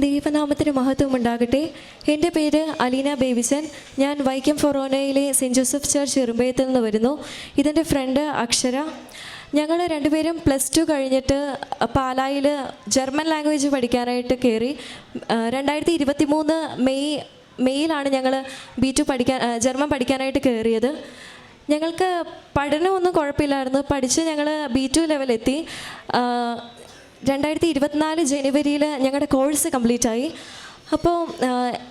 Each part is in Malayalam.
ദൈവനാമത്തിന് മഹത്വം ഉണ്ടാകട്ടെ. എന്റെ പേര് അലീന ബേബിസൻ ഞാൻ വൈക്കം ഫൊറോനയിലെ സെന്റ് ജോസഫ് ചർച്ച് ഇറുമ്പയത്തിൽ നിന്ന് വരുന്നു. ഇതെന്റെ ഫ്രണ്ട് അക്ഷര. ഞങ്ങൾ രണ്ടുപേരും പ്ലസ് ടു കഴിഞ്ഞിട്ട് പാലായിൽ ജർമ്മൻ ലാംഗ്വേജ് പഠിക്കാനായിട്ട് കയറി. രണ്ടായിരത്തി ഇരുപത്തി മൂന്ന് മെയ് മെയ്യിലാണ് ഞങ്ങൾ ബി ടു പഠിക്കാൻ ജർമ്മൻ പഠിക്കാനായിട്ട് കയറിയത്. ഞങ്ങൾക്ക് പഠനമൊന്നും കുഴപ്പമില്ലായിരുന്നു. പഠിച്ച് ഞങ്ങൾ ബി ടു ലെവലെത്തി. രണ്ടായിരത്തി ഇരുപത്തിനാല് ജനുവരിയിൽ ഞങ്ങളുടെ കോഴ്സ് കംപ്ലീറ്റ് ആയി അപ്പോൾ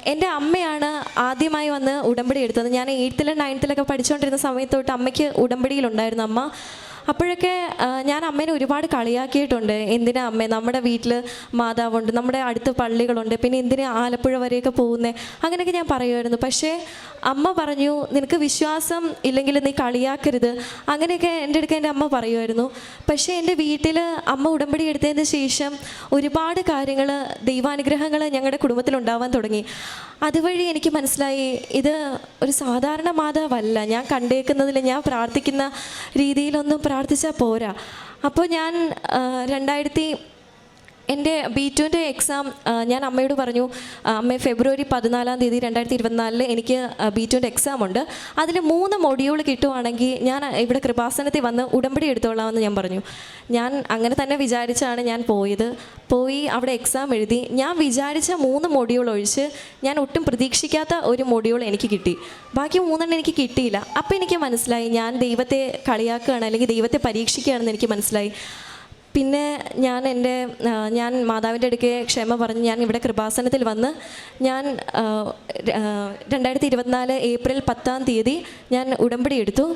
എന്റെ അമ്മയാണ് ആദ്യമായി വന്ന് ഉടമ്പടി എടുത്തത്. ഞാൻ എയ്ത്തിലും നയൻത്തിലൊക്കെ പഠിച്ചുകൊണ്ടിരുന്ന സമയത്ത് തൊട്ട് അമ്മയ്ക്ക് ഉടമ്പടിയിലുണ്ടായിരുന്നു അമ്മ. അപ്പോഴൊക്കെ ഞാൻ അമ്മേനെ ഒരുപാട് കളിയാക്കിയിട്ടുണ്ട്. എന്തിനാ അമ്മേ നമ്മുടെ വീട്ടിൽ മാതാവുണ്ട് നമ്മുടെ അടുത്ത് പള്ളികളുണ്ട് പിന്നെ എന്തിനാ ആലപ്പുഴ വരെയൊക്കെ പോകുന്നത് അങ്ങനെയൊക്കെ ഞാൻ പറയുമായിരുന്നു. പക്ഷേ അമ്മ പറഞ്ഞു നിനക്ക് വിശ്വാസം ഇല്ലെങ്കിൽ നീ കളിയാക്കരുത്. അങ്ങനെയൊക്കെ എന്റെ അടുക്ക എന്റെ അമ്മ പറയുമായിരുന്നു. പക്ഷേ എന്റെ വീട്ടിൽ അമ്മ ഉടമ്പടി എടുത്തതിന് ശേഷം ഒരുപാട് കാര്യങ്ങൾ ദൈവാനുഗ്രഹങ്ങൾ ഞങ്ങളുടെ കുടുംബത്തിൽ ഉണ്ടാവാൻ തുടങ്ങി. അതുവഴി എനിക്ക് മനസ്സിലായി ഇത് ഒരു സാധാരണ മാതാവല്ല. ഞാൻ കണ്ടേക്കുന്നതിൽ ഞാൻ പ്രാർത്ഥിക്കുന്ന രീതിയിലൊന്നും പ്രാർത്ഥിച്ചാൽ പോരാ. അപ്പോൾ ഞാൻ രണ്ടായിരത്തി എന്റെ ബി ടുവിന്റെ എക്സാം ഞാൻ അമ്മയോട് പറഞ്ഞു അമ്മ ഫെബ്രുവരി പതിനാലാം തീയതി രണ്ടായിരത്തി ഇരുപത്തിനാലിൽ എനിക്ക് ബി ടുവിന്റെ എക്സാം ഉണ്ട്. അതിൽ മൂന്ന് മൊഡ്യൂൾ കിട്ടുവാണെങ്കിൽ ഞാൻ ഇവിടെ കൃപാസനത്തിൽ വന്ന് ഉടമ്പടി എടുത്തോളാമെന്ന് ഞാൻ പറഞ്ഞു. ഞാൻ അങ്ങനെ തന്നെ വിചാരിച്ചാണ് ഞാൻ പോയത്. പോയി അവിടെ എക്സാം എഴുതി. ഞാൻ വിചാരിച്ച മൂന്ന് മൊഡ്യൂൾ ഒഴിച്ച് ഞാൻ ഒട്ടും പ്രതീക്ഷിക്കാത്ത ഒരു മൊഡ്യൂൾ എനിക്ക് കിട്ടി. ബാക്കി മൂന്നെണ്ണം എനിക്ക് കിട്ടിയില്ല. അപ്പോൾ എനിക്ക് മനസ്സിലായി ഞാൻ ദൈവത്തെ കളിയാക്കുകയാണ് അല്ലെങ്കിൽ ദൈവത്തെ പരീക്ഷിക്കുകയാണെന്ന് എനിക്ക് മനസ്സിലായി. പിന്നെ ഞാൻ എന്റെ ഞാൻ മാതാവിന്റെ അടുക്കെ ക്ഷമ പറഞ്ഞ് ഞാൻ ഇവിടെ കൃപാസനത്തിൽ വന്ന് ഞാൻ രണ്ടായിരത്തി ഇരുപത്തിനാല് ഏപ്രിൽ പത്താം തീയതി ഞാൻ ഉടമ്പടി എടുത്തു.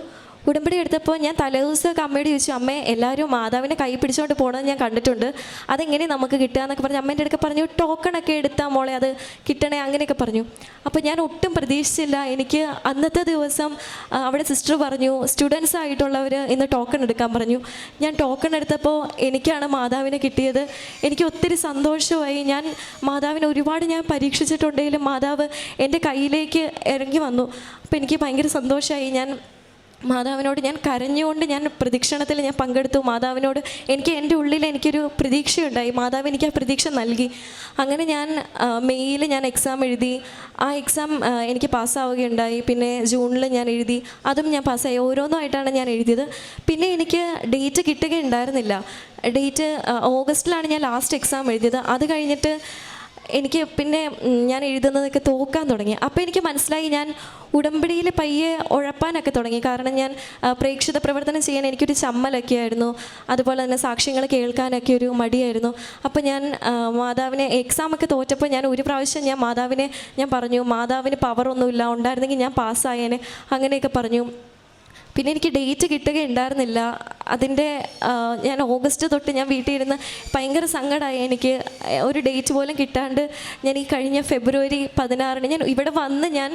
ഉടമ്പടി എടുത്തപ്പോൾ ഞാൻ തലേദിവസം അമ്മയോട് ചോദിച്ചു അമ്മ എല്ലാവരും മാതാവിനെ കൈ പിടിച്ചുകൊണ്ട് പോകണമെന്ന് ഞാൻ കണ്ടിട്ടുണ്ട്. അതെങ്ങനെ നമുക്ക് കിട്ടുക? എന്നൊക്കെ പറഞ്ഞു അമ്മേന്റെ അടുക്ക പറഞ്ഞു ടോക്കണൊക്കെ എടുത്താൽ മോളെ അത് കിട്ടണേ അങ്ങനെയൊക്കെ പറഞ്ഞു. അപ്പോൾ ഞാൻ ഒട്ടും പ്രതീക്ഷിച്ചില്ല. എനിക്ക് അന്നത്തെ ദിവസം അവിടെ സിസ്റ്റർ പറഞ്ഞു സ്റ്റുഡൻസ് ആയിട്ടുള്ളവർ ഇന്ന് ടോക്കൺ എടുക്കാൻ പറഞ്ഞു. ഞാൻ ടോക്കൺ എടുത്തപ്പോൾ എനിക്കാണ് മാതാവിനെ കിട്ടിയത്. എനിക്ക് ഒത്തിരി സന്തോഷമായി. ഞാൻ മാതാവിനെ ഒരുപാട് ഞാൻ പരീക്ഷിച്ചിട്ടുണ്ടെങ്കിലും മാതാവ് എന്റെ കയ്യിലേക്ക് ഇറങ്ങി വന്നു. അപ്പോൾ എനിക്ക് ഭയങ്കര സന്തോഷമായി. ഞാൻ മാതാവിനോട് ഞാൻ കരഞ്ഞുകൊണ്ട് ഞാൻ പ്രദക്ഷിണത്തിൽ ഞാൻ പങ്കെടുത്തു. മാതാവിനോട് എനിക്ക് എന്റെ ഉള്ളിൽ എനിക്കൊരു പ്രതീക്ഷയുണ്ടായി. മാതാവ് എനിക്ക് ആ പ്രതീക്ഷ നൽകി. അങ്ങനെ ഞാൻ മെയ്യിൽ ഞാൻ എക്സാം എഴുതി. ആ എക്സാം എനിക്ക് പാസ്സാവുകയുണ്ടായി. പിന്നെ ജൂണിൽ ഞാൻ എഴുതി. അതും ഞാൻ പാസ്സായി. ഓരോന്നായിട്ടാണ് ഞാൻ എഴുതിയത്. പിന്നെ എനിക്ക് ഡേറ്റ് കിട്ടുകയുണ്ടായിരുന്നില്ല. ഡേറ്റ് ഓഗസ്റ്റിലാണ് ഞാൻ ലാസ്റ്റ് എക്സാം എഴുതിയത്. അത് കഴിഞ്ഞിട്ട് എനിക്ക് പിന്നെ ഞാൻ എഴുതുന്നതൊക്കെ തോക്കാൻ തുടങ്ങി. അപ്പോൾ എനിക്ക് മനസ്സിലായി ഞാൻ ഉടമ്പടിയിൽ പയ്യെ ഉഴപ്പാനൊക്കെ തുടങ്ങി. കാരണം ഞാൻ പ്രേക്ഷിത പ്രവർത്തനം ചെയ്യാൻ എനിക്കൊരു ചമ്മലൊക്കെ ആയിരുന്നു. അതുപോലെ തന്നെ സാക്ഷ്യങ്ങൾ കേൾക്കാനൊക്കെ ഒരു മടിയായിരുന്നു. അപ്പോൾ ഞാൻ മാതാവിനെ എക്സാമൊക്കെ തോറ്റപ്പോൾ ഞാൻ ഒരു പ്രാവശ്യം ഞാൻ മാതാവിനെ ഞാൻ പറഞ്ഞു മാതാവിന് പവറൊന്നുമില്ല ഉണ്ടായിരുന്നെങ്കിൽ ഞാൻ പാസ്സായേനെ അങ്ങനെയൊക്കെ പറഞ്ഞു. പിന്നെ എനിക്ക് ഡേറ്റ് കിട്ടുകയുണ്ടായിരുന്നില്ല അതിന്റെ ഞാൻ ഓഗസ്റ്റ് തൊട്ട് ഞാൻ വീട്ടിൽ ഇരുന്ന് ഭയങ്കര സങ്കടമായി. എനിക്ക് ഒരു ഡേറ്റ് പോലും കിട്ടാണ്ട് ഞാൻ ഈ കഴിഞ്ഞ ഫെബ്രുവരി പതിനാറിന് ഞാൻ ഇവിടെ വന്ന് ഞാൻ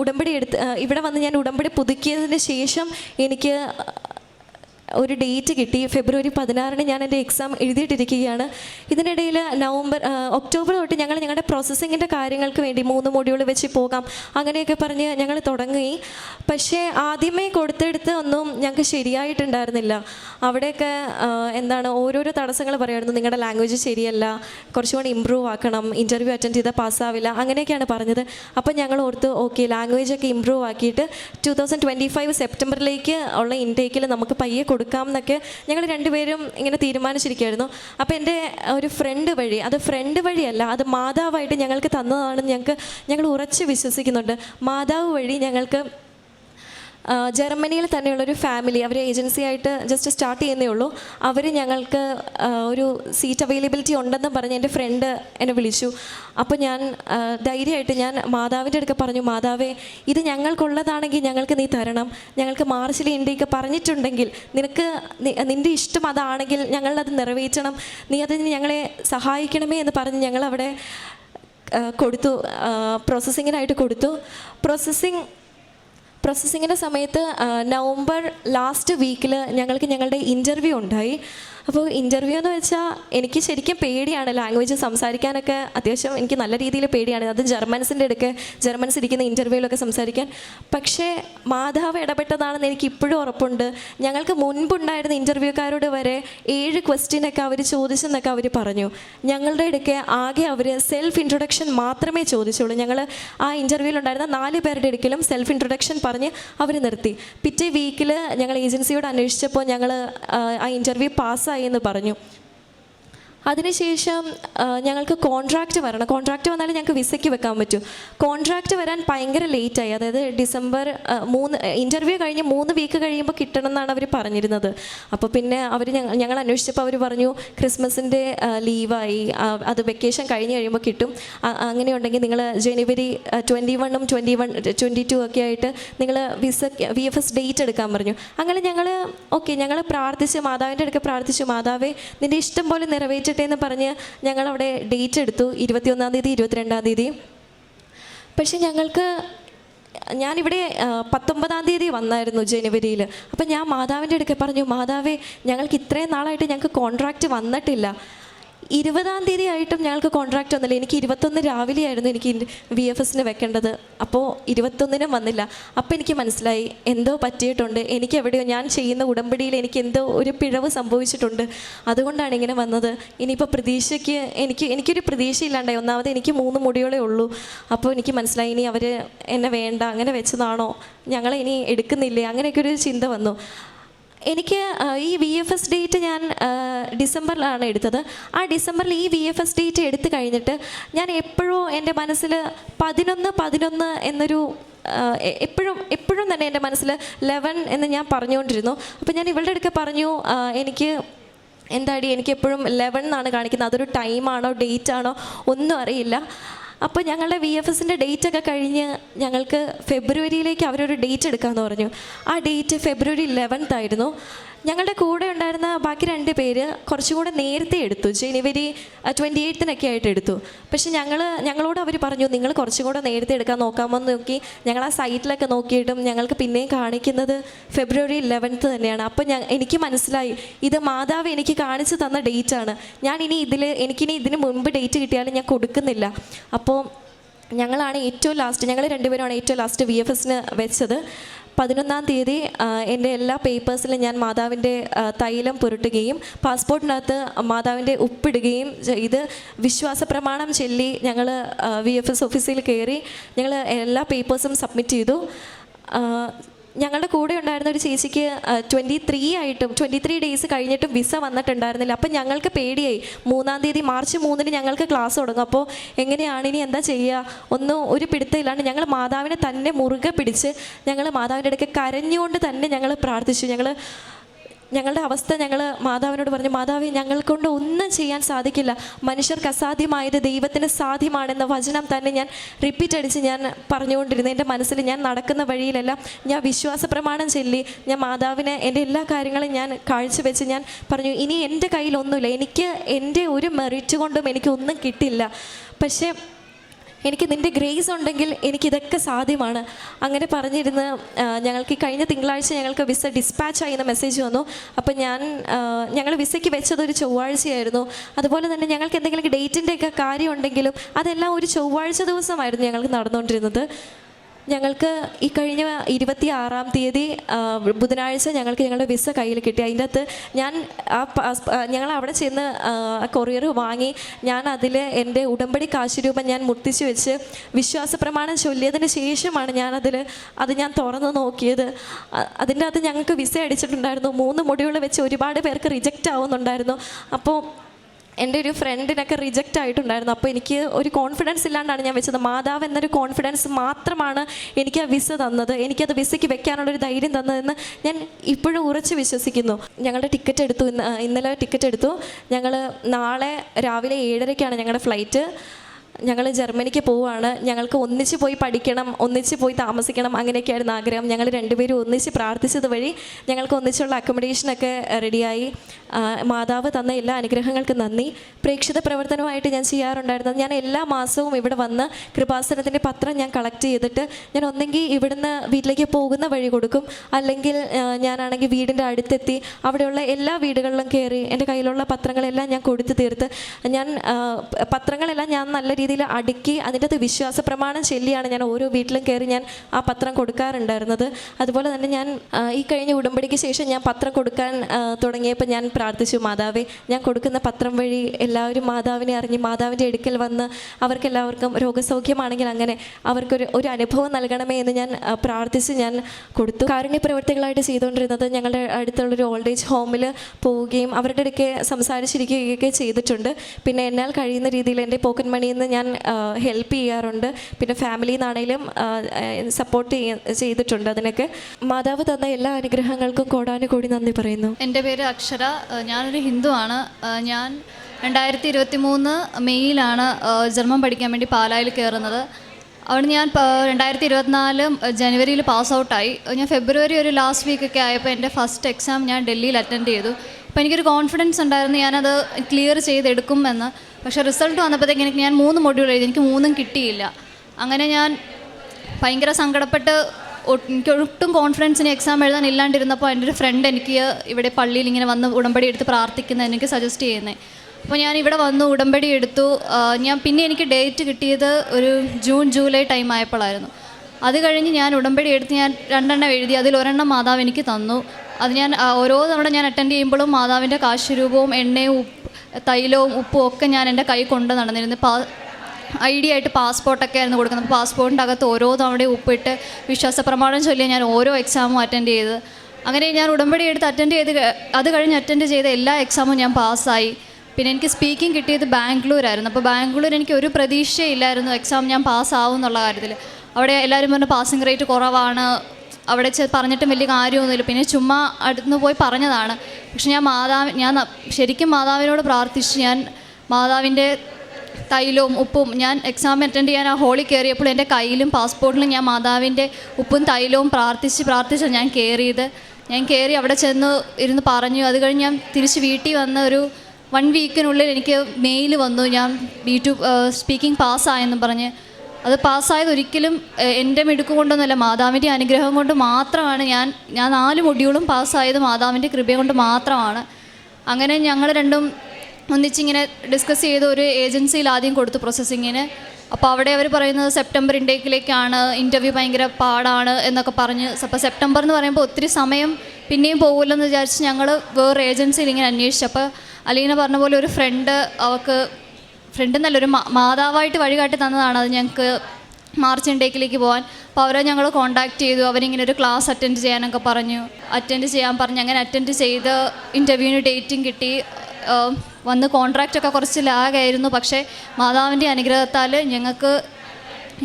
ഉടമ്പടി എടുത്ത് ഇവിടെ വന്ന് ഞാൻ ഉടമ്പടി പുതുക്കിയതിന് ശേഷം എനിക്ക് ഒരു ഡേറ്റ് കിട്ടി. ഫെബ്രുവരി പതിനാറിന് ഞാൻ എന്റെ എക്സാം എഴുതിയിട്ടിരിക്കുകയാണ്. ഇതിനിടയിൽ നവംബർ ഒക്ടോബർ തൊട്ട് ഞങ്ങൾ ഞങ്ങളുടെ പ്രോസസ്സിങ്ങിന്റെ കാര്യങ്ങൾക്ക് വേണ്ടി മൂന്ന് മൊഡ്യൂൾ വെച്ച് പോകാം. അങ്ങനെയൊക്കെ പറഞ്ഞ് ഞങ്ങൾ തുടങ്ങി. പക്ഷേ ആദ്യമേ കൊടുത്തെടുത്ത് ഒന്നും ഞങ്ങൾക്ക് ശരിയായിട്ടുണ്ടായിരുന്നില്ല. അവിടെയൊക്കെ എന്താണ് ഓരോരോ തടസ്സങ്ങൾ പറയുമായിരുന്നു നിങ്ങളുടെ ലാംഗ്വേജ് ശരിയല്ല. കുറച്ചുകൂടി ഇമ്പ്രൂവ് ആക്കണം. ഇന്റർവ്യൂ അറ്റൻഡ് ചെയ്താൽ പാസ്സാവില്ല അങ്ങനെയൊക്കെയാണ് പറഞ്ഞത്. അപ്പം ഞങ്ങൾ ഓർത്ത് ഓക്കെ ലാംഗ്വേജ് ഒക്കെ ഇമ്പ്രൂവ് ആക്കിയിട്ട് ടു തൗസൻഡ് ട്വന്റി ഫൈവ് സെപ്റ്റംബറിലേക്ക് ഉള്ള ഇൻടേക്കിൽ നമുക്ക് പയ്യെ കൊടുക്കാം എന്നൊക്കെ ഞങ്ങൾ രണ്ടുപേരും ഇങ്ങനെ തീരുമാനിച്ചിരിക്കുകയായിരുന്നു. അപ്പോൾ എന്റെ ഒരു ഫ്രണ്ട് വഴി അത് ഫ്രണ്ട് വഴിയല്ല അത് മാതാവായിട്ട് ഞങ്ങൾക്ക് തന്നതാണെന്ന് ഞങ്ങൾക്ക് ഞങ്ങൾ ഉറച്ച് വിശ്വസിക്കുന്നുണ്ട്. മാതാവ് വഴി ഞങ്ങൾക്ക് ജർമ്മനിയിൽ തന്നെയുള്ളൊരു ഫാമിലി അവർ ഏജൻസി ആയിട്ട് ജസ്റ്റ് സ്റ്റാർട്ട് ചെയ്യുന്നേ ഉള്ളൂ. അവർ ഞങ്ങൾക്ക് ഒരു സീറ്റ് അവൈലബിലിറ്റി ഉണ്ടെന്ന് പറഞ്ഞ് എന്റെ ഫ്രണ്ട് എന്നെ വിളിച്ചു. അപ്പോൾ ഞാൻ ധൈര്യമായിട്ട് ഞാൻ മാതാവിന്റെ അടുക്ക പറഞ്ഞു മാതാവേ ഇത് ഞങ്ങൾക്കുള്ളതാണെങ്കിൽ ഞങ്ങൾക്ക് നീ തരണം. ഞങ്ങൾക്ക് മാർച്ചിൽ ഇന്ത്യയ്ക്ക് പറഞ്ഞിട്ടുണ്ടെങ്കിൽ നിനക്ക് നിന്റെ ഇഷ്ടം അതാണെങ്കിൽ ഞങ്ങളത് നിറവേറ്റണം. നീ അതിന് ഞങ്ങളെ സഹായിക്കണമേ എന്ന് പറഞ്ഞ് ഞങ്ങളവിടെ കൊടുത്തു. പ്രോസസ്സിങ്ങിനായിട്ട് കൊടുത്തു. പ്രോസസ്സിങ് പ്രോസസ്സിങ്ങിന്റെ സമയത്ത് നവംബർ ലാസ്റ്റ് വീക്കിൽ ഞങ്ങൾക്ക് ഞങ്ങളുടെ ഇന്റർവ്യൂ ഉണ്ടായി. അപ്പോൾ ഇന്റർവ്യൂ എന്ന് വെച്ചാൽ എനിക്ക് ശരിക്കും പേടിയാണ് ലാംഗ്വേജ് സംസാരിക്കാനൊക്കെ. അത്യാവശ്യം എനിക്ക് നല്ല രീതിയിൽ പേടിയാണ്. അത് ജർമ്മൻസിന്റെ അടുക്ക് ജർമ്മൻസ് ഇരിക്കുന്ന ഇന്റർവ്യൂവിലൊക്കെ സംസാരിക്കാൻ. പക്ഷേ മാതാവ് ഇടപെട്ടതാണെന്ന് എനിക്ക് ഇപ്പോഴും ഉറപ്പുണ്ട്. ഞങ്ങൾക്ക് മുൻപുണ്ടായിരുന്ന ഇന്റർവ്യൂക്കാരോട് വരെ ഏഴ് ക്വസ്റ്റ്യനൊക്കെ അവർ ചോദിച്ചെന്നൊക്കെ അവർ പറഞ്ഞു. ഞങ്ങളുടെ അടുക്ക് ആകെ അവർ സെൽഫ് ഇൻട്രൊഡക്ഷൻ മാത്രമേ ചോദിച്ചുള്ളൂ. ഞങ്ങൾ ആ ഇന്റർവ്യൂവിലുണ്ടായിരുന്ന നാല് പേരുടെ ഇടയ്ക്കിലും സെൽഫ് ഇൻട്രൊഡക്ഷൻ പറഞ്ഞ് അവർ നിർത്തി. പിറ്റേ വീക്കിൽ ഞങ്ങൾ ഏജൻസിയോട് അന്വേഷിച്ചപ്പോൾ ഞങ്ങൾ ആ ഇന്റർവ്യൂ പാസ്സായി എന്ന് പറഞ്ഞു. അതിനുശേഷം ഞങ്ങൾക്ക് കോൺട്രാക്റ്റ് വരണം. കോൺട്രാക്റ്റ് വന്നാലേ ഞങ്ങൾക്ക് വിസയ്ക്ക് വെക്കാൻ പറ്റൂ. കോൺട്രാക്റ്റ് വരാൻ ഭയങ്കര ലേറ്റായി അതായത് ഡിസംബർ മൂന്ന് ഇന്റർവ്യൂ കഴിഞ്ഞ് മൂന്ന് വീക്ക് കഴിയുമ്പോൾ കിട്ടണം എന്നാണ് അവർ പറഞ്ഞിരുന്നത്. അപ്പോൾ പിന്നെ അവർ ഞങ്ങൾ അന്വേഷിച്ചപ്പോൾ അവർ പറഞ്ഞു ക്രിസ്മസിന്റെ ലീവായി അത് വെക്കേഷൻ കഴിഞ്ഞ് കഴിയുമ്പോൾ കിട്ടും. അങ്ങനെയുണ്ടെങ്കിൽ നിങ്ങൾ ജനുവരി ട്വന്റി വണ്ണും ട്വന്റി വൺ ട്വന്റി ടു ഒക്കെ ആയിട്ട് നിങ്ങൾ visa V F S date എടുക്കാൻ പറഞ്ഞു. അങ്ങനെ ഞങ്ങൾ ഓക്കെ ഞങ്ങൾ പ്രാർത്ഥിച്ച് മാതാവിന്റെ അടുക്ക പ്രാർത്ഥിച്ചു. മാതാവേ നിന്റെ ഇഷ്ടം പോലെ നിറവേറ്റട്ടെ എന്ന് പറഞ്ഞ് ഞങ്ങൾ അവിടെ ഡേറ്റ് എടുത്തു. ഇരുപത്തിയൊന്നാം തീയതി ഇരുപത്തിരണ്ടാം തീയതി. പക്ഷെ ഞങ്ങൾക്ക് ഞാനിവിടെ പത്തൊമ്പതാം തീയതി വന്നായിരുന്നു ജനുവരിയിൽ. അപ്പം ഞാൻ മാതാവിന്റെ അടുക്കെ പറഞ്ഞു മാതാവേ ഞങ്ങൾക്ക് ഇത്രയും നാളായിട്ട് ഞങ്ങൾക്ക് കോൺട്രാക്റ്റ് വന്നിട്ടില്ല. ഇരുപതാം തീയതി ആയിട്ടും ഞങ്ങൾക്ക് കോൺട്രാക്റ്റ് വന്നില്ല. എനിക്ക് ഇരുപത്തൊന്ന് രാവിലെയായിരുന്നു എനിക്ക് വി എഫ് എസിന് വെക്കേണ്ടത്. അപ്പോൾ ഇരുപത്തൊന്നിനും വന്നില്ല. അപ്പോൾ എനിക്ക് മനസ്സിലായി എന്തോ പറ്റിയിട്ടുണ്ട്. എനിക്ക് എവിടെയോ ഞാൻ ചെയ്യുന്ന ഉടമ്പടിയിൽ എനിക്ക് എന്തോ ഒരു പിഴവ് സംഭവിച്ചിട്ടുണ്ട്. അതുകൊണ്ടാണ് ഇങ്ങനെ വന്നത്. ഇനിയിപ്പോൾ പ്രതീക്ഷയ്ക്ക് എനിക്ക് എനിക്കൊരു പ്രതീക്ഷയില്ലാണ്ടായി ഒന്നാമത് എനിക്ക് മൂന്ന് മുടിയോളേ ഉള്ളൂ. അപ്പോൾ എനിക്ക് മനസ്സിലായി ഇനി അവർ എന്നെ വേണ്ട അങ്ങനെ വെച്ചതാണോ? ഞങ്ങളെ ഇനി എടുക്കുന്നില്ലേ? അങ്ങനെയൊക്കെ ഒരു ചിന്ത വന്നു. എനിക്ക് ഈ വി എഫ് എസ് ഡേറ്റ് ഞാൻ ഡിസംബറിലാണ് എടുത്തത്. ആ ഡിസംബറിൽ ഈ വി എഫ് എസ് ഡേറ്റ് എടുത്തു കഴിഞ്ഞിട്ട് ഞാൻ എപ്പോഴും എന്റെ മനസ്സിൽ പതിനൊന്ന് പതിനൊന്ന് എന്നൊരു എപ്പോഴും എപ്പോഴും തന്നെ എന്റെ മനസ്സിൽ ലെവൻ എന്ന് ഞാൻ പറഞ്ഞുകൊണ്ടിരുന്നു. അപ്പോൾ ഞാൻ ഇവളുടെ അടുക്ക പറഞ്ഞു എനിക്ക് എന്താടി എനിക്ക് എപ്പോഴും ലെവൻ എന്നാണ് കാണിക്കുന്നത്. അതൊരു ടൈമാണോ ഡേറ്റ് ആണോ ഒന്നും അറിയില്ല. അപ്പോൾ ഞങ്ങളുടെ വി എഫ് എസിന്റെ ഡേറ്റ് ഒക്കെ കഴിഞ്ഞ് ഞങ്ങൾക്ക് ഫെബ്രുവരിയിലേക്ക് അവരൊരു ഡേറ്റ് എടുക്കാമെന്ന് പറഞ്ഞു. ആ ഡേറ്റ് ഫെബ്രുവരി ലെവൻത്ത് ആയിരുന്നു. ഞങ്ങളുടെ കൂടെ ഉണ്ടായിരുന്ന ബാക്കി രണ്ട് പേര് കുറച്ചും കൂടെ നേരത്തെ എടുത്തു. ജനുവരി ട്വന്റി എയ്ത്തിനൊക്കെ ആയിട്ട് എടുത്തു. പക്ഷെ ഞങ്ങൾ ഞങ്ങളോട് അവർ പറഞ്ഞു നിങ്ങൾ കുറച്ചും കൂടെ നേരത്തെ എടുക്കാൻ നോക്കാമോ? എന്ന് നോക്കി ഞങ്ങൾ ആ സൈറ്റിലൊക്കെ നോക്കിയിട്ടും ഞങ്ങൾക്ക് പിന്നെയും കാണിക്കുന്നത് ഫെബ്രുവരി ഇലവൻത്ത് തന്നെയാണ്. അപ്പോൾ ഞാൻ എനിക്ക് മനസ്സിലായി ഇത് മാതാവ് എനിക്ക് കാണിച്ചു തന്ന ഡേറ്റ് ആണ്. ഞാൻ ഇനി ഇതിൽ എനിക്കിനി ഇതിന് മുൻപ് ഡേറ്റ് കിട്ടിയാലും ഞാൻ കൊടുക്കുന്നില്ല. അപ്പോൾ ഞങ്ങളാണ് ഏറ്റവും ലാസ്റ്റ് ഞങ്ങൾ രണ്ടുപേരുമാണ് ഏറ്റവും ലാസ്റ്റ് വി എഫ് എസിന് വെച്ചത്. പതിനൊന്നാം തീയതി എന്റെ എല്ലാ പേപ്പേഴ്സിലും ഞാൻ മാതാവിന്റെ തൈലം പുരട്ടുകയും പാസ്പോർട്ടിനകത്ത് മാതാവിന്റെ ഉപ്പിടുകയും ചെയ്ത് വിശ്വാസ പ്രമാണം ചൊല്ലി ഞങ്ങൾ വി എഫ് എസ് ഓഫീസിൽ കയറി ഞങ്ങൾ എല്ലാ പേപ്പേഴ്സും സബ്മിറ്റ് ചെയ്തു. ഞങ്ങളുടെ കൂടെ ഉണ്ടായിരുന്ന ഒരു ചേച്ചിക്ക് ട്വന്റി ത്രീ ആയിട്ടും ട്വന്റി ത്രീ ഡേയ്സ് കഴിഞ്ഞിട്ടും വിസ വന്നിട്ടുണ്ടായിരുന്നില്ല. അപ്പം ഞങ്ങൾക്ക് പേടിയായി. മൂന്നാം തീയതി മാർച്ച് മൂന്നിന് ഞങ്ങൾക്ക് ക്ലാസ് തുടങ്ങും. അപ്പോൾ എങ്ങനെയാണ് ഇനി എന്താ ചെയ്യുക ഒന്നും ഒരു പിടുത്തമില്ലാണ്ട് ഞങ്ങൾ മാതാവിനെ തന്നെ മുറുകെ പിടിച്ച് ഞങ്ങൾ മാതാവിന്റെ ഇടയ്ക്ക് കരഞ്ഞുകൊണ്ട് തന്നെ ഞങ്ങൾ പ്രാർത്ഥിച്ചു. ഞങ്ങൾ ഞങ്ങളുടെ അവസ്ഥ ഞങ്ങൾ മാതാവിനോട് പറഞ്ഞു മാതാവ് ഞങ്ങൾ കൊണ്ട് ഒന്നും ചെയ്യാൻ സാധിക്കില്ല. മനുഷ്യർക്ക് അസാധ്യമായത് ദൈവത്തിന് സാധ്യമാണെന്ന വചനം തന്നെ ഞാൻ റിപ്പീറ്റ് അടിച്ച് ഞാൻ പറഞ്ഞുകൊണ്ടിരുന്നു. എന്റെ മനസ്സിൽ ഞാൻ നടക്കുന്ന വഴിയിലെല്ലാം ഞാൻ വിശ്വാസ പ്രമാണം ചൊല്ലി. ഞാൻ മാതാവിന് എന്റെ എല്ലാ കാര്യങ്ങളും ഞാൻ കാഴ്ചവെച്ച് ഞാൻ പറഞ്ഞു ഇനി എന്റെ കയ്യിലൊന്നുമില്ല. എനിക്ക് എന്റെ ഒരു മെറിറ്റ് കൊണ്ടും എനിക്കൊന്നും കിട്ടില്ല. പക്ഷേ എനിക്ക് നിന്റെ ഗ്രേസ് ഉണ്ടെങ്കിൽ എനിക്കിതൊക്കെ സാധ്യമാണ്. അങ്ങനെ പറഞ്ഞിരുന്ന് ഞങ്ങൾക്ക് കഴിഞ്ഞ തിങ്കളാഴ്ച ഞങ്ങൾക്ക് വിസ ഡിസ്പാച്ച് ആയിരുന്ന മെസ്സേജ് വന്നു. അപ്പം ഞാൻ ഞങ്ങൾ വിസയ്ക്ക് വെച്ചത് ഒരു ചൊവ്വാഴ്ചയായിരുന്നു. അതുപോലെ തന്നെ ഞങ്ങൾക്ക് എന്തെങ്കിലും ഡേറ്റിന്റെ ഒക്കെ കാര്യം ഉണ്ടെങ്കിലും അതെല്ലാം ഒരു ചൊവ്വാഴ്ച ദിവസമായിരുന്നു ഞങ്ങൾക്ക് നടന്നുകൊണ്ടിരുന്നത്. ഞങ്ങൾക്ക് ഈ കഴിഞ്ഞ ഇരുപത്തി ആറാം തീയതി ബുധനാഴ്ച ഞങ്ങൾക്ക് ഞങ്ങളുടെ വിസ കയ്യിൽ കിട്ടി. അതിന്റെ അകത്ത് ഞാൻ ആ ഞങ്ങൾ അവിടെ ചെന്ന് കൊറിയർ വാങ്ങി. ഞാൻ അതിൽ എന്റെ ഉടമ്പടി കാശ് രൂപം ഞാൻ മുർത്തിച്ചു വെച്ച് വിശ്വാസ പ്രമാണം ചൊല്ലിയതിന് ശേഷമാണ് ഞാനതിൽ അത് ഞാൻ തുറന്ന് നോക്കിയത്. അതിന്റെ അകത്ത് ഞങ്ങൾക്ക് വിസ അടിച്ചിട്ടുണ്ടായിരുന്നു. മൂന്ന് മുടികൾ വെച്ച് ഒരുപാട് പേർക്ക് റിജക്റ്റ് ആവുന്നുണ്ടായിരുന്നു. അപ്പോൾ എന്റെ ഒരു ഫ്രണ്ടിനൊക്കെ റിജക്റ്റ് ആയിട്ടുണ്ടായിരുന്നു. അപ്പോൾ എനിക്ക് ഒരു കോൺഫിഡൻസ് ഇല്ലാണ്ടാണ് ഞാൻ വെച്ചത്. മാതാവ് എന്നൊരു കോൺഫിഡൻസ് മാത്രമാണ് എനിക്ക് ആ വിസ തന്നത്. എനിക്കത് വിസയ്ക്ക് വെക്കാനുള്ളൊരു ധൈര്യം തന്നതെന്ന് ഞാൻ ഇപ്പോഴും ഉറച്ച് വിശ്വസിക്കുന്നു. ഞങ്ങളുടെ ടിക്കറ്റ് എടുത്തു. ഇന്ന് ഇന്നലെ ടിക്കറ്റ് എടുത്തു. ഞങ്ങൾ നാളെ രാവിലെ ഏഴരയ്ക്കാണ് ഞങ്ങളുടെ ഫ്ലൈറ്റ് ഞങ്ങൾ ജർമ്മനിക്ക് പോവുകയാണ് ഞങ്ങൾക്ക് ഒന്നിച്ച് പോയി പഠിക്കണം ഒന്നിച്ച് പോയി താമസിക്കണം അങ്ങനെയൊക്കെയായിരുന്നു ആഗ്രഹം. ഞങ്ങൾ രണ്ടുപേരും ഒന്നിച്ച് പ്രാർത്ഥിച്ചത് വഴി ഞങ്ങൾക്ക് ഒന്നിച്ചുള്ള അക്കോമഡേഷനൊക്കെ റെഡിയായി മാതാവ് തന്ന എല്ലാ അനുഗ്രഹങ്ങൾക്കും നന്ദി. പ്രേക്ഷിത പ്രവർത്തനമായിട്ട് ഞാൻ ചെയ്യാറുണ്ടായിരുന്നത് ഞാൻ എല്ലാ മാസവും ഇവിടെ വന്ന് കൃപാസനത്തിന്റെ പത്രം ഞാൻ കളക്ട് ചെയ്തിട്ട് ഞാൻ ഒന്നെങ്കിൽ ഇവിടുന്ന് വീട്ടിലേക്ക് പോകുന്ന വഴി കൊടുക്കും. അല്ലെങ്കിൽ ഞാനാണെങ്കിൽ വീടിന്റെ അടുത്തെത്തി അവിടെയുള്ള എല്ലാ വീടുകളിലും കയറി എന്റെ കയ്യിലുള്ള പത്രങ്ങളെല്ലാം ഞാൻ കൊടുത്തു തീർത്ത്. ഞാൻ പത്രങ്ങളെല്ലാം ഞാൻ നല്ല രീതിയിൽ അടുക്കി അതിന്റെ അത് വിശ്വാസ പ്രമാണം ചൊല്ലിയാണ് ഞാൻ ഓരോ വീട്ടിലും കയറി ഞാൻ ആ പത്രം കൊടുക്കാറുണ്ടായിരുന്നത്. അതുപോലെ തന്നെ ഞാൻ ഈ കഴിഞ്ഞ ഉടമ്പടിക്ക് ശേഷം ഞാൻ പത്രം കൊടുക്കാൻ തുടങ്ങിയപ്പോൾ ഞാൻ പ്രാർത്ഥിച്ചു മാതാവേ ഞാൻ കൊടുക്കുന്ന പത്രം വഴി എല്ലാവരും മാതാവിനെ അറിഞ്ഞ് മാതാവിന്റെ അടുക്കൽ വന്ന് അവർക്കെല്ലാവർക്കും രോഗസൗഖ്യമാണെങ്കിൽ അങ്ങനെ അവർക്കൊരു ഒരു അനുഭവം നൽകണമേ എന്ന് ഞാൻ പ്രാർത്ഥിച്ച് ഞാൻ കൊടുത്തു. കാരുണ്യ പ്രവർത്തികളായിട്ട് ചെയ്തുകൊണ്ടിരുന്നത് ഞങ്ങളുടെ അടുത്തുള്ളൊരു ഓൾഡ് ഏജ് ഹോമിൽ പോവുകയും അവരുടെ അടുക്കെ സംസാരിച്ചിരിക്കുകയൊക്കെ ചെയ്തിട്ടുണ്ട്. പിന്നെ എന്നാൽ കഴിയുന്ന രീതിയിൽ എന്റെ പോക്കറ്റ് മണിയിൽ നിന്ന് ഞാൻ ഹെൽപ്പ് ചെയ്യാറുണ്ട്. പിന്നെ ഫാമിലിയിൽ നിന്നാണെങ്കിലും സപ്പോർട്ട് ചെയ്തിട്ടുണ്ട് അതിനൊക്കെ. മാതാവ് തന്ന എല്ലാ അനുഗ്രഹങ്ങൾക്കും കോടാനുകോടി നന്ദി പറയുന്നു. എന്റെ പേര് അക്ഷര. ഞാനൊരു ഹിന്ദുവാണ് ഞാൻ രണ്ടായിരത്തി ഇരുപത്തി മൂന്ന് മെയ്യിലാണ് ജർമ്മൻ പഠിക്കാൻ വേണ്ടി പാലായിൽ കയറുന്നത് അവിടെ ഞാൻ രണ്ടായിരത്തി ഇരുപത്തിനാല് ജനുവരിയിൽ പാസ് ഔട്ടായി ഞാൻ ഫെബ്രുവരി ഒരു ലാസ്റ്റ് വീക്കൊക്കെ ആയപ്പോൾ എന്റെ ഫസ്റ്റ് എക്സാം ഞാൻ ഡൽഹിയിൽ അറ്റൻഡ് ചെയ്തു. അപ്പോൾ എനിക്കൊരു കോൺഫിഡൻസ് ഉണ്ടായിരുന്നു ഞാനത് ക്ലിയർ ചെയ്തെടുക്കും എന്ന് പക്ഷേ റിസൾട്ട് വന്നപ്പോഴത്തേക്ക് എനിക്ക് ഞാൻ മൂന്ന് മൊഡ്യൂൾ എഴുതി എനിക്ക് മൂന്നും കിട്ടിയില്ല. അങ്ങനെ ഞാൻ ഭയങ്കര സങ്കടപ്പെട്ട് എനിക്ക് ഒട്ടും കോൺഫിഡൻസിന് എക്സാം എഴുതാൻ ഇല്ലാണ്ടിരുന്നപ്പോൾ എന്റെ ഒരു ഫ്രണ്ട് എനിക്ക് ഇവിടെ പള്ളിയിൽ ഇങ്ങനെ വന്ന് ഉടമ്പടി എടുത്ത് പ്രാർത്ഥിക്കുന്നത് എനിക്ക് സജസ്റ്റ് ചെയ്യുന്നത് അപ്പോൾ ഞാൻ ഇവിടെ വന്നു ഉടമ്പടി എടുത്തു. ഞാൻ പിന്നെ എനിക്ക് ഡേറ്റ് കിട്ടിയത് ഒരു ജൂൺ ജൂലൈ ടൈം ആയപ്പോഴായിരുന്നു അത് കഴിഞ്ഞ് ഞാൻ ഉടമ്പടി എടുത്ത് ഞാൻ രണ്ടെണ്ണം എഴുതി അതിൽ ഒരെണ്ണം മാതാവ് എനിക്ക് തന്നു. അത് ഞാൻ ഓരോ തവണ ഞാൻ അറ്റൻഡ് ചെയ്യുമ്പോഴും മാതാവിന്റെ കാശുരൂപവും എണ്ണയും തൈലവും ഉപ്പും ഒക്കെ ഞാൻ എന്റെ കൈ കൊണ്ട് നടന്നിരുന്നു. പാ ഐ ഡി ആയിട്ട് പാസ്പോർട്ടൊക്കെ ആയിരുന്നു കൊടുക്കുന്നത്. അപ്പോൾ പാസ്പോർട്ടിന്റെ അകത്ത് ഓരോ തവണയും ഉപ്പിട്ട് വിശ്വാസ പ്രമാണം ചൊല്ലി ഞാൻ ഓരോ എക്സാമും അറ്റൻഡ് ചെയ്ത്. അങ്ങനെ ഞാൻ ഉടമ്പടി എടുത്ത് അറ്റൻഡ് ചെയ്ത് അത് കഴിഞ്ഞ് അറ്റൻഡ് ചെയ്ത എല്ലാ എക്സാമും ഞാൻ പാസ്സായി. പിന്നെ എനിക്ക് സ്പീക്കിംഗ് കിട്ടിയത് ബാംഗ്ലൂരായിരുന്നു. അപ്പോൾ ബാംഗ്ലൂർ എനിക്ക് ഒരു പ്രതീക്ഷയില്ലായിരുന്നു എക്സാം ഞാൻ പാസ്സാവും എന്നുള്ള കാര്യത്തിൽ. അവിടെ എല്ലാവരും പറഞ്ഞു പാസിംഗ് റേറ്റ് കുറവാണ്. അവിടെ ചെ പറഞ്ഞിട്ടും വലിയ കാര്യമൊന്നുമില്ല. പിന്നെ ചുമ്മാ അടുത്ത് പോയി പറഞ്ഞതാണ്. പക്ഷെ ഞാൻ മാതാവ് ഞാൻ ശരിക്കും മാതാവിനോട് പ്രാർത്ഥിച്ച് ഞാൻ മാതാവിന്റെ തൈലവും ഉപ്പും ഞാൻ എക്സാം അറ്റൻഡ് ചെയ്യാൻ ആ ഹോളിൽ കയറിയപ്പോൾ എന്റെ കയ്യിലും പാസ്പോർട്ടിലും ഞാൻ മാതാവിന്റെ ഉപ്പും തൈലവും പ്രാർത്ഥിച്ച് പ്രാർത്ഥിച്ച് ഞാൻ കയറിയത്. ഞാൻ കയറി അവിടെ ചെന്ന് ഇരുന്ന് പറഞ്ഞു. അത് കഴിഞ്ഞ് ഞാൻ തിരിച്ച് വീട്ടിൽ വന്ന ഒരു വൺ വീക്കിനുള്ളിൽ എനിക്ക് മെയിൽ വന്നു. ഞാൻ ബി ടു സ്പീക്കിംഗ് പാസ്സായെന്നും പറഞ്ഞ്. അത് പാസ്സായത് ഒരിക്കലും എന്റെ മിടുക്ക് കൊണ്ടൊന്നുമല്ല മാതാവിന്റെ അനുഗ്രഹം കൊണ്ട് മാത്രമാണ് ഞാൻ ഞാൻ നാല് മൊഡ്യൂളും പാസ്സായത് മാതാവിന്റെ കൃപ കൊണ്ട് മാത്രമാണ്. അങ്ങനെ ഞങ്ങൾ രണ്ടും ഒന്നിച്ചിങ്ങനെ ഡിസ്കസ് ചെയ്ത് ഒരു ഏജൻസിയിൽ ആദ്യം കൊടുത്തു പ്രോസസ്സിങ്ങിന് അപ്പോൾ അവിടെ അവർ പറയുന്നത് സെപ്റ്റംബർ ഇൻടേക്കിലേക്കാണ് ഇന്റർവ്യൂ ഭയങ്കര പാടാണ് എന്നൊക്കെ പറഞ്ഞ് അപ്പോൾ സെപ്റ്റംബർ എന്ന് പറയുമ്പോൾ ഒത്തിരി സമയം പിന്നെയും പോകില്ലെന്ന് വിചാരിച്ച് ഞങ്ങൾ വേറെ ഏജൻസിയിൽ ഇങ്ങനെ അന്വേഷിച്ചു അപ്പോൾ അലീന പറഞ്ഞ പോലെ ഒരു ഫ്രണ്ട് അവൾക്ക് ഫ്രണ്ട് നല്ലൊരു മാതാവായിട്ട് വഴികാട്ടി തന്നതാണ്. അത് ഞങ്ങൾക്ക് മാർച്ച് ഇൻടേക്കിലേക്ക് പോകാൻ അപ്പോൾ അവരെ ഞങ്ങൾ കോൺടാക്ട് ചെയ്തു. അവരിങ്ങനെ ഒരു ക്ലാസ് അറ്റൻഡ് ചെയ്യാനൊക്കെ പറഞ്ഞു. അറ്റൻഡ് ചെയ്യാൻ പറഞ്ഞു അങ്ങനെ അറ്റൻഡ് ചെയ്ത് ഇന്റർവ്യൂവിന് ഡേറ്റും കിട്ടി. വന്ന് കോൺട്രാക്റ്റൊക്കെ കുറച്ച് ലാഗായിരുന്നു പക്ഷേ മാതാവിന്റെ അനുഗ്രഹത്താൽ ഞങ്ങൾക്ക്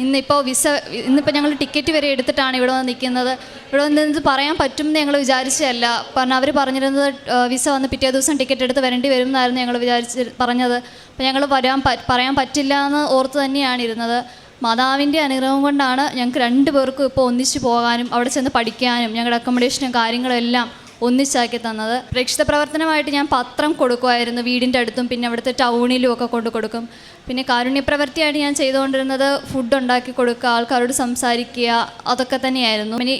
ഇന്നിപ്പോൾ വിസ ഇന്നിപ്പോൾ ഞങ്ങൾ ടിക്കറ്റ് വരെ എടുത്തിട്ടാണ് ഇവിടെ വന്ന് നിൽക്കുന്നത് ഇവിടെ വന്ന് പറയാൻ പറ്റും എന്ന് ഞങ്ങൾ വിചാരിച്ചതല്ല. പറഞ്ഞ അവർ പറഞ്ഞിരുന്നത് വിസ വന്ന് പിറ്റേ ദിവസം ടിക്കറ്റ് എടുത്ത് വരേണ്ടി വരും എന്നായിരുന്നു ഞങ്ങൾ വിചാരിച്ച് പറഞ്ഞത്. അപ്പോൾ ഞങ്ങൾ വരാൻ പറയാൻ പറ്റില്ല എന്ന് ഓർത്ത് തന്നെയാണ് ഇരുന്നത് മാതാവിന്റെ അനുഗ്രഹം കൊണ്ടാണ് ഞങ്ങൾക്ക് രണ്ട് പേർക്കും ഇപ്പോൾ ഒന്നിച്ച് പോകാനും അവിടെ ചെന്ന് പഠിക്കാനും ഞങ്ങളുടെ അക്കോമഡേഷനും കാര്യങ്ങളും എല്ലാം ഒന്നിച്ചാക്കി തന്നത്. രക്ഷിത പ്രവർത്തനമായിട്ട് ഞാൻ പത്രം കൊടുക്കുമായിരുന്നു വീടിന്റെ അടുത്തും പിന്നെ അവിടുത്തെ ടൗണിലും ഒക്കെ കൊണ്ട് കൊടുക്കും. പിന്നെ കാരുണ്യപ്രവൃത്തിയായിട്ട് ഞാൻ ചെയ്തുകൊണ്ടിരുന്നത് ഫുഡ് ഉണ്ടാക്കി കൊടുക്കുക ആൾക്കാരോട് സംസാരിക്കുക അതൊക്കെ തന്നെയായിരുന്നു. പിന്നെ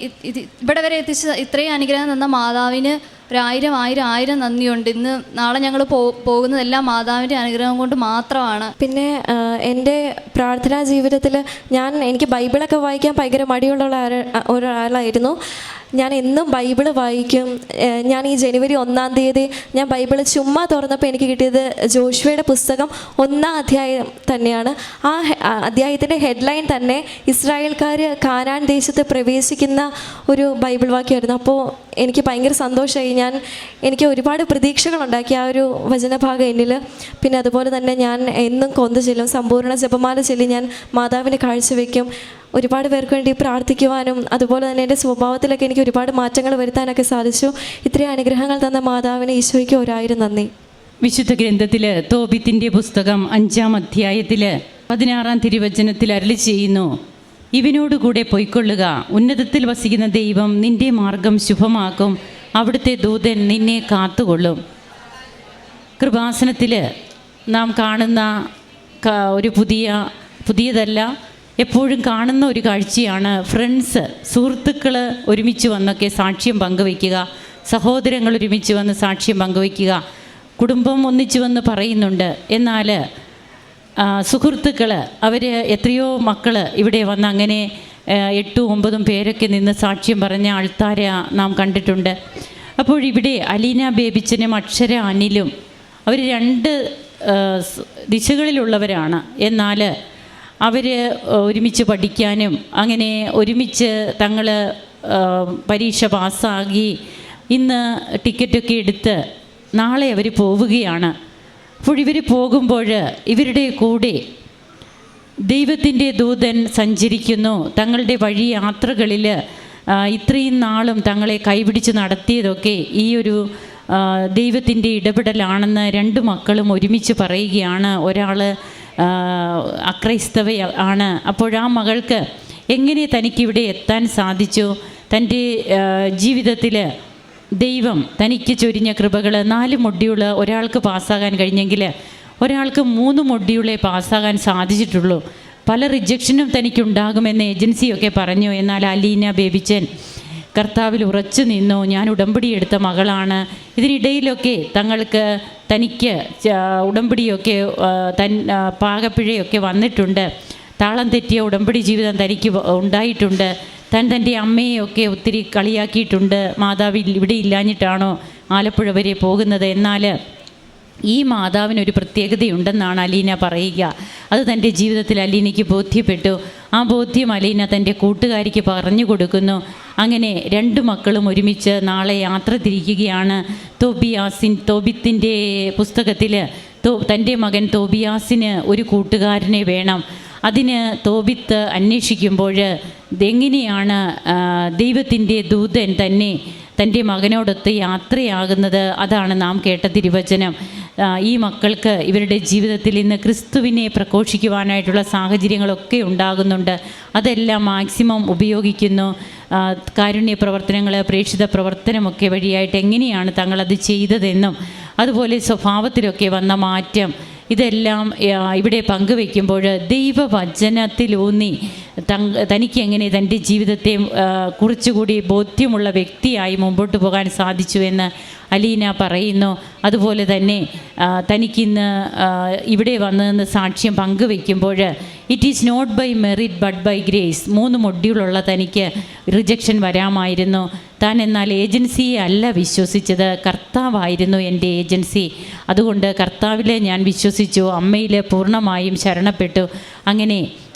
ഇവിടെ വരെ എത്തിച്ച ഇത്രയും അനുഗ്രഹം തന്ന മാതാവിന് ഒരായിരം ആയിരം ആയിരം നന്ദിയുണ്ട്. ഇന്ന് നാളെ ഞങ്ങൾ പോകുന്നതെല്ലാം മാതാവിന്റെ അനുഗ്രഹം കൊണ്ട് മാത്രമാണ്. പിന്നെ എന്റെ പ്രാർത്ഥനാ ജീവിതത്തിൽ ഞാൻ എനിക്ക് ബൈബിളൊക്കെ വായിക്കാൻ ഭയങ്കര മടിയുള്ള ഒരാളായിരുന്നു. ഞാൻ എന്നും ബൈബിൾ വായിക്കും. ഞാൻ ഈ ജനുവരി ഒന്നാം തീയതി ഞാൻ ബൈബിൾ ചുമ്മാ തുറന്നപ്പോൾ എനിക്ക് കിട്ടിയത് ജോഷുവയുടെ പുസ്തകം ഒന്നാം അധ്യായം തന്നെയാണ്. ആ അധ്യായത്തിന്റെ ഹെഡ്ലൈൻ തന്നെ ഇസ്രായേൽക്കാർ കാനാൻ ദേശത്ത് പ്രവേശിക്കുന്ന ഒരു ബൈബിൾ വാക്യമായിരുന്നു. അപ്പോൾ എനിക്ക് ഭയങ്കര സന്തോഷമായി. ഞാൻ എനിക്ക് ഒരുപാട് പ്രതീക്ഷകളുണ്ടാക്കി ആ ഒരു വചനഭാഗം എന്നിൽ പിന്നെ അതുപോലെ തന്നെ ഞാൻ എന്നും കൊന്തു ചെല്ലും സമ്പൂർണ ജപമാല ചെല്ലി ഞാൻ മാതാവിന് കാഴ്ചവെക്കും ഒരുപാട് പേർക്ക് വേണ്ടി പ്രാർത്ഥിക്കുവാനും അതുപോലെ തന്നെ എന്റെ സ്വഭാവത്തിലൊക്കെ എനിക്ക് ഒരുപാട് മാറ്റങ്ങൾ വരുത്താനൊക്കെ സാധിച്ചു. ഇത്രയും അനുഗ്രഹങ്ങൾ തന്ന മാതാവിന് ഈശോയ്ക്ക് ഒരായിരം നന്ദി. വിശുദ്ധ ഗ്രന്ഥത്തിൽ തോബിത്തിന്റെ പുസ്തകം അഞ്ചാം അധ്യായത്തിൽ പതിനാറാം തിരുവചനത്തിൽ അരളി ചെയ്യുന്നു. ഇവനോടുകൂടെ പൊയ്ക്കൊള്ളുക. ഉന്നതത്തിൽ വസിക്കുന്ന ദൈവം നിന്റെ മാർഗം ശുഭമാക്കും. അവിടുത്തെ ദൂതൻ നിന്നെ കാത്തുകൊള്ളും. കൃപാസനത്തിൽ നാം കാണുന്ന ഒരു പുതിയ പുതിയതല്ല എപ്പോഴും കാണുന്ന ഒരു കാഴ്ചയാണ് ഫ്രണ്ട്സ് സുഹൃത്തുക്കൾ ഒരുമിച്ച് വന്നൊക്കെ സാക്ഷ്യം പങ്കുവയ്ക്കുക. സഹോദരങ്ങൾ ഒരുമിച്ച് വന്ന് സാക്ഷ്യം പങ്കുവയ്ക്കുക. കുടുംബം ഒന്നിച്ച് വന്ന് പറയുന്നുണ്ട്. എന്നാൽ സുഹൃത്തുക്കൾ അവർ എത്രയോ മക്കൾ ഇവിടെ വന്ന് അങ്ങനെ എട്ടും ഒമ്പതും പേരൊക്കെ നിന്ന് സാക്ഷ്യം പറഞ്ഞ ആൾക്കാരെ നാം കണ്ടിട്ടുണ്ട്. അപ്പോൾ ഇവിടെ അലീന ബേബിച്ചനും അക്ഷര അനിലും അവർ രണ്ട് ദിശകളിലുള്ളവരാണ്. എന്നാൽ അവർ ഒരുമിച്ച് പഠിക്കാനും അങ്ങനെ ഒരുമിച്ച് തങ്ങൾ പരീക്ഷ പാസ്സാകി ഇന്ന് ടിക്കറ്റൊക്കെ എടുത്ത് നാളെ അവർ പോവുകയാണ്. അപ്പോൾ ഇവർ പോകുമ്പോൾ ഇവരുടെ കൂടെ ദൈവത്തിന്റെ ദൂതൻ സഞ്ചരിക്കുന്നു. തങ്ങളുടെ വഴി യാത്രകളിൽ ഇത്രയും നാളും തങ്ങളെ കൈപിടിച്ച് നടത്തിയതൊക്കെ ഈ ഒരു ദൈവത്തിന്റെ ഇടപെടലാണെന്ന് രണ്ട് മക്കളും ഒരുമിച്ച് പറയുകയാണ്. ഒരാൾ അക്രൈസ്തവ ആണ്. അപ്പോഴാ മകൾക്ക് എങ്ങനെ തനിക്കിവിടെ എത്താൻ സാധിച്ചു? തന്റെ ജീവിതത്തിൽ ദൈവം തനിക്ക് ചൊരിഞ്ഞ കൃപകൾ നാല് മൊഡ്യൂൾ ഒരാൾക്ക് പാസ്സാകാൻ കഴിഞ്ഞെങ്കിൽ ഒരാൾക്ക് മൂന്ന് മൊഡ്യൂളെ പാസ്സാകാൻ സാധിച്ചിട്ടുള്ളൂ. പല റിജക്ഷനും തനിക്കുണ്ടാകുമെന്ന് ഏജൻസിയൊക്കെ പറഞ്ഞു. എന്നാൽ അലീന ബേബിച്ചൻ കർത്താവിൽ ഉറച്ചു നിന്നു ഞാൻ ഉടമ്പടി എടുത്ത മകളാണ്. ഇതിനിടയിലൊക്കെ തങ്ങൾക്ക് തനിക്ക് ഉടമ്പടിയൊക്കെ തൻ പാകപ്പിഴയൊക്കെ വന്നിട്ടുണ്ട്. താളം തെറ്റിയ ഉടമ്പടി ജീവിതം തനിക്ക് ഉണ്ടായിട്ടുണ്ട്. തൻ തന്റെ അമ്മയെയൊക്കെ ഒത്തിരി കളിയാക്കിയിട്ടുണ്ട്. മാതാവ് ഇവിടെ ഇല്ലാഞ്ഞിട്ടാണോ ആലപ്പുഴ വരെ പോകുന്നത്? എന്നാൽ ഈ മാതാവിനൊരു പ്രത്യേകതയുണ്ടെന്നാണ് അലീന പറയുക. അത് തന്റെ ജീവിതത്തിൽ അലീനയ്ക്ക് ബോധ്യപ്പെട്ടു. ആ ബോധ്യം അലീന തന്റെ കൂട്ടുകാരിക്ക് പറഞ്ഞു കൊടുക്കുന്നു. അങ്ങനെ രണ്ട് മക്കളും ഒരുമിച്ച് നാളെ യാത്ര തിരിക്കുകയാണ്. തോബിയാസിൻ തോബിത്തിന്റെ പുസ്തകത്തിൽ തോ തന്റെ മകൻ തോബിയാസിന് ഒരു കൂട്ടുകാരനെ വേണം. അതിന് തോബിത്ത് അന്വേഷിക്കുമ്പോൾ എങ്ങനെയാണ് ദൈവത്തിന്റെ ദൂതൻ തന്നെ തന്റെ മകനോടൊത്ത് യാത്രയാകുന്നത്? അതാണ് നാം കേട്ട തിരുവചനം. ഈ മക്കൾക്ക് ഇവരുടെ ജീവിതത്തിൽ ഇന്ന് ക്രിസ്തുവിനെ പ്രഘോഷിക്കുവാനായിട്ടുള്ള സാഹചര്യങ്ങളൊക്കെ ഉണ്ടാകുന്നുണ്ട്. അതെല്ലാം മാക്സിമം ഉപയോഗിക്കുന്നു. കാരുണ്യ പ്രവർത്തനങ്ങൾ പ്രേക്ഷിത പ്രവർത്തനമൊക്കെ വഴിയായിട്ട് എങ്ങനെയാണ് തങ്ങളത് ചെയ്തതെന്നും അതുപോലെ സ്വഭാവത്തിലൊക്കെ വന്ന മാറ്റം ഇതെല്ലാം ഇവിടെ പങ്കുവെക്കുമ്പോൾ ദൈവവചനത്തിലൂന്നി തനിക്ക് എങ്ങനെ തന്റെ ജീവിതത്തെ കുറച്ചുകൂടി ബോധ്യമുള്ള വ്യക്തിയായി മുമ്പോട്ട് പോകാൻ സാധിച്ചു എന്ന് അലീന പറയുന്നു അതുപോലെ തന്നെ തനിക്കിന്ന് ഇവിടെ വന്നതെന്ന് സാക്ഷ്യം പങ്കുവെക്കുമ്പോൾ it is not by merit but by grace മൂന്ന് മൊഡ്യൂളുള്ള തനിക്ക് റിജക്ഷൻ വരാമായിരുന്നു. താൻ എന്നാൽ ഏജൻസിയെ അല്ല വിശ്വസിച്ചത് കർത്താവായിരുന്നു എന്റെ ഏജൻസി. അതുകൊണ്ട് കർത്താവിലെ ഞാൻ വിശ്വസിച്ചു അമ്മയിൽ പൂർണമായും ശരണപ്പെട്ടു. അങ്ങനെ